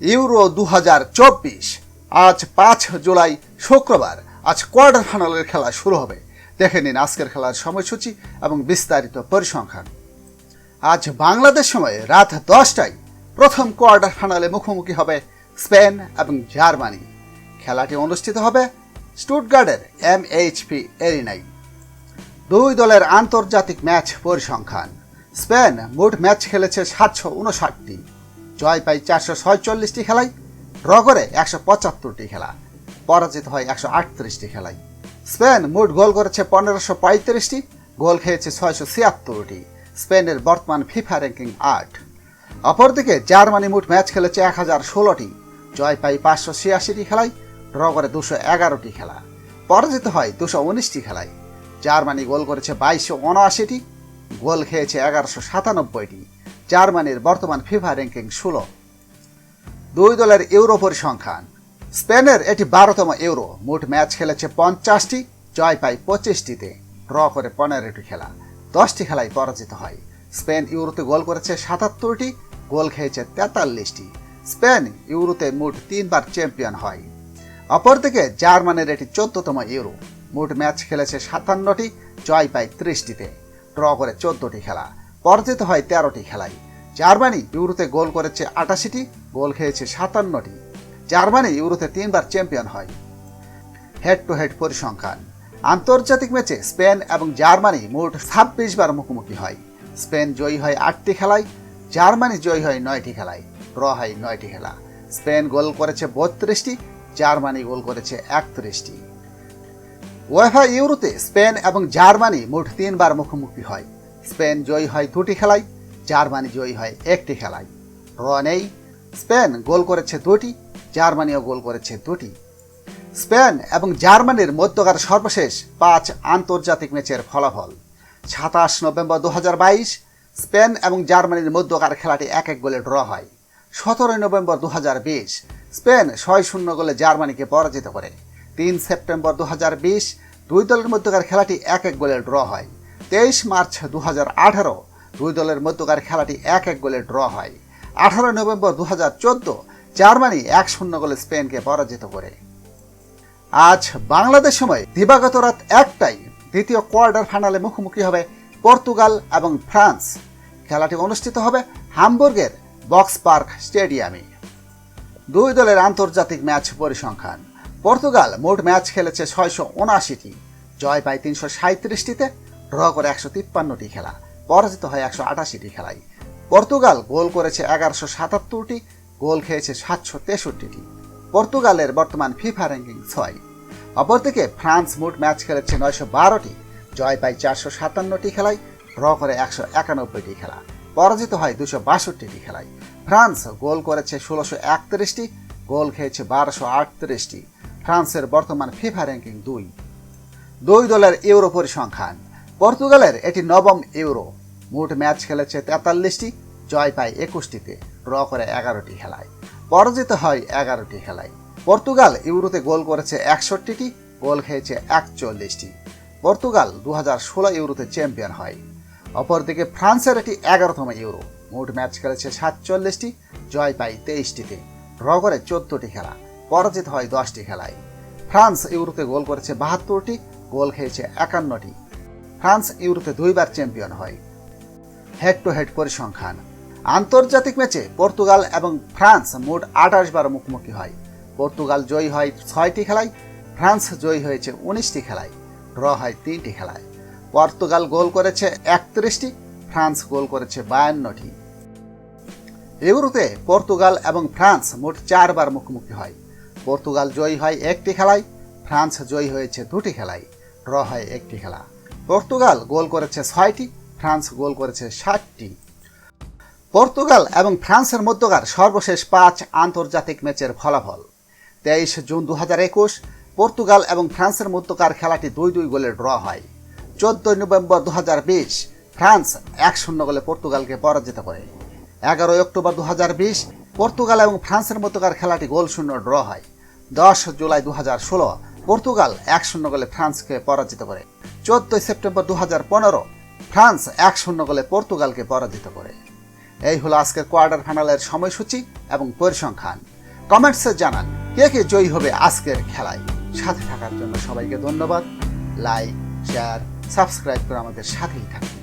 Euro দু হাজার চব্বিশ। আজ পাঁচ জুলাই শুক্রবার। আজ কোয়ার্টার ফাইনালের খেলা শুরু হবে। দেখে নিন আজকের খেলার সময়সূচি এবং বিস্তারিত পরিসংখ্যান। আজ বাংলাদেশ সময়ে রাত দশটায় প্রথম কোয়ার্টার ফাইনালে মুখোমুখি হবে স্পেন এবং জার্মানি। খেলাটি অনুষ্ঠিত হবে স্টুটগার্ডের এম এইচপি এরিনাই। দুই দলের আন্তর্জাতিক ম্যাচ পরিসংখ্যান। স্পেন মোট ম্যাচ খেলেছে সাতশো উনষাটটি। জয় পায় চারশো ছয়চল্লিশটি খেলায় ড্র করে একশো পঁচাত্তরটি খেলা, পরাজিত হয় একশো আটত্রিশটি খেলায়। স্পেন মোট গোল করেছে পনেরোশো পঁয়ত্রিশটি, গোল খেয়েছে ছয়শো ছিয়াত্তরটি, স্পেনের বর্তমান ফিফা র্যাঙ্কিং আট। অপরদিকে জার্মানি মোট ম্যাচ খেলেছে এক হাজার ষোলোটি, জয় পায় পাঁচশো ছিয়াশিটি খেলায় ড্র করে দুশো এগারোটি খেলা, পরাজিত হয় দুশো উনিশটি খেলায়। জার্মানি গোল করেছে বাইশশো উনআশিটি, গোল খেয়েছে এগারোশো সাতানব্বইটি জার্মানির বর্তমান ফিফা র্যাঙ্কিং ষোলো। দুই দলের ইউরো পরিসংখ্যান। স্পেনের এটি বারোতম ইউরো। মোট ম্যাচ খেলেছে পঞ্চাশটি, জয় পায় পঁচিশটিতে। ড্র করে পনেরোটি খেলা। দশটি খেলায় পরাজিত হয়। স্পেন ইউরোতে গোল করেছে সাতাত্তরটি, গোল খেয়েছে তেতাল্লিশটি। স্পেন ইউরোতে মোট তিনবার চ্যাম্পিয়ন হয়। অপরদিকে জার্মানির এটি চোদ্দতম ইউরো। মোট ম্যাচ খেলেছে সাতান্নটি, জয় পায় ত্রিশটিতে। ড্র করে চোদ্দটি খেলা। পরাজিত হয় তেরোটি খেলায়। জার্মানি ইউরোতে গোল করেছে আটাশিটি, গোল খেয়েছে সাতান্নটি। জার্মানি ইউরোতে তিনবার চ্যাম্পিয়ন হয়। হেড টু হেড পরিসংখ্যান। আন্তর্জাতিক ম্যাচে স্পেন এবং জার্মানি মোট ছাব্বিশ বার মুখোমুখি হয়। স্পেন জয়ী হয় আটটি খেলায়, জার্মানি জয়ী হয় নয়টি খেলায়। ড্র হয় নয়টি খেলা। স্পেন গোল করেছে বত্রিশটি, জার্মানি গোল করেছে একত্রিশটি। ওয়েফা ইউরোতে স্পেন এবং জার্মানি মোট তিনবার মুখোমুখি হয়। স্পেন জয়ী হয় দুটি খেলায়, জার্মানি জয়ী হয় একটি খেলায়। র নেই, স্পেন গোল করেছে দুটি, জার্মানিও গোল করেছে দুটি। স্পেন এবং জার্মানির মধ্যকার সর্বশেষ পাঁচ আন্তর্জাতিক ম্যাচের ফলাফল। সাতাশ নভেম্বর দু হাজার বাইশ, স্পেন এবং জার্মানির মধ্যকার খেলাটি এক এক গোলে ড্র হয়। সতেরোই নভেম্বর দু হাজার বিশ, স্পেন ছয় শূন্য গোলে জার্মানিকে পরাজিত করে। তিন সেপ্টেম্বর দু বিশ, দুই দলের মধ্যকার খেলাটি এক এক গোলে ড্র হয়। তেইশ মার্চ দু দুই দলের মধ্যকার খেলাটি এক এক গোলে ড্র হয়। আঠারো নভেম্বর দু হাজার চোদ্দ, জার্মানি এক শূন্য গোলে স্পেনকে পরাজিত করে। আজ বাংলাদেশ সময় দিবাগত রাত একটাই দ্বিতীয় কোয়ার্টার ফাইনালে মুখোমুখি হবে পর্তুগাল এবং ফ্রান্স। খেলাটি অনুষ্ঠিত হবে হামবুর্গের বক্স পার্ক স্টেডিয়ামে। দুই দলের আন্তর্জাতিক ম্যাচ পরিসংখ্যান। পর্তুগাল মোট ম্যাচ খেলেছে ছয়শো উনআশিটি, জয় পায় তিনশো সাঁত্রিশটিতে ড্র করে একশো তিপ্পান্নটি খেলা। পরাজিত হয় একশো আটাশিটি খেলায় পর্তুগাল গোল করেছে এগারোশো সাতাত্তরটি, গোল খেয়েছে সাতশো তেষট্টিটি। পর্তুগালের বর্তমান ফিফা র্যাঙ্কিং ছয়। অপরদিকে ফ্রান্স মোট ম্যাচ খেলেছে নয়শো বারোটি, জয় পায় চারশো সাতান্নটি খেলায় ড্র করে একশো একানব্বইটি খেলা। পরাজিত হয় দুশো বাষট্টিটি খেলায় ফ্রান্স গোল করেছে ষোলোশো একত্রিশটি, গোল খেয়েছে বারোশো আটত্রিশটি। ফ্রান্সের বর্তমান ফিফা র্যাঙ্কিং দুই। দুই দলের ইউরো পরিসংখ্যান পর্তুগালের এটি নবম ইউরো। মোট ম্যাচ খেলেছে তেতাল্লিশটি, জয় পায় একুশটিতে, ড্র করে এগারোটি খেলায়। পরাজিত হয় এগারোটি খেলায়। পর্তুগাল ইউরোতে গোল করেছে একষট্টিটি, গোল খেয়েছে একচল্লিশটি। পর্তুগাল দু হাজার ষোলো ইউরোতে চ্যাম্পিয়ন হয়। অপরদিকে ফ্রান্সের এটি এগারোতম ইউরো। মোট ম্যাচ খেলেছে সাতচল্লিশটি, জয় পায় তেইশটিতে, ড্র করে চোদ্দটি খেলা। পরাজিত হয় দশটি খেলায়। ফ্রান্স ইউরোতে গোল করেছে বাহাত্তরটি, গোল খেয়েছে একান্নটি। ফ্রান্স ইউরোপে দুইবার চ্যাম্পিয়ন হয়। হেড টু হেড পরিসংখ্যান। আন্তর্জাতিক ম্যাচে পর্তুগাল এবং ফ্রান্স মোট আঠাশ বার মুখোমুখি হয়। পর্তুগাল জয়ী হয় ছয়টি খেলায়, ফ্রান্স জয়ী হয়েছে উনিশটি খেলায়, ড্র হয় তিনটি খেলায়। পর্তুগাল গোল করেছে একত্রিশটি, ফ্রান্স গোল করেছে বায়ান্নটি। ইউরোতে পর্তুগাল এবং ফ্রান্স মোট চারবার মুখোমুখি হয়। পর্তুগাল জয়ী হয় একটি খেলায়, ফ্রান্স জয়ী হয়েছে দুটি খেলায়, ড্র হয় একটি খেলা। পর্তুগাল গোল করেছে ছয়টি, ফ্রান্স গোল করেছে ষাটটি পর্তুগাল এবং ফ্রান্সের মধ্যকার সর্বশেষ পাঁচ আন্তর্জাতিক ম্যাচের ফলাফল। তেইশ জুন দু একুশ, পর্তুগাল এবং ফ্রান্সের মধ্যকার খেলাটি দুই দুই গোলে ড্র হয়। চোদ্দই নভেম্বর দু হাজার বিশ, ফ্রান্স এক শূন্য গোলে পর্তুগালকে পরাজিত করে। এগারোই অক্টোবর দু হাজার বিশ, পর্তুগাল এবং ফ্রান্সের মধ্যকার খেলাটি গোল শূন্য ড্র হয়। দশ জুলাই দু হাজার ষোলো, পর্তুগাল এক শূন্য গোলে ফ্রান্সকে পরাজিত করে। চোদ্দই সেপ্টেম্বর দু হাজার পনেরো ফ্রান্স এক শূন্য গোলে পর্তুগালকে পরাজিত করে। এই হলো আজকের কোয়ার্টার ফাইনালের সময়সূচি এবং পরিসংখ্যান। কমেন্টসে জানান, কে কে জয়ী হবে আজকের খেলায়? সাথে থাকার জন্য সবাইকে ধন্যবাদ। লাইক, শেয়ার, সাবস্ক্রাইব করে আমাদের সাথেই থাকুন।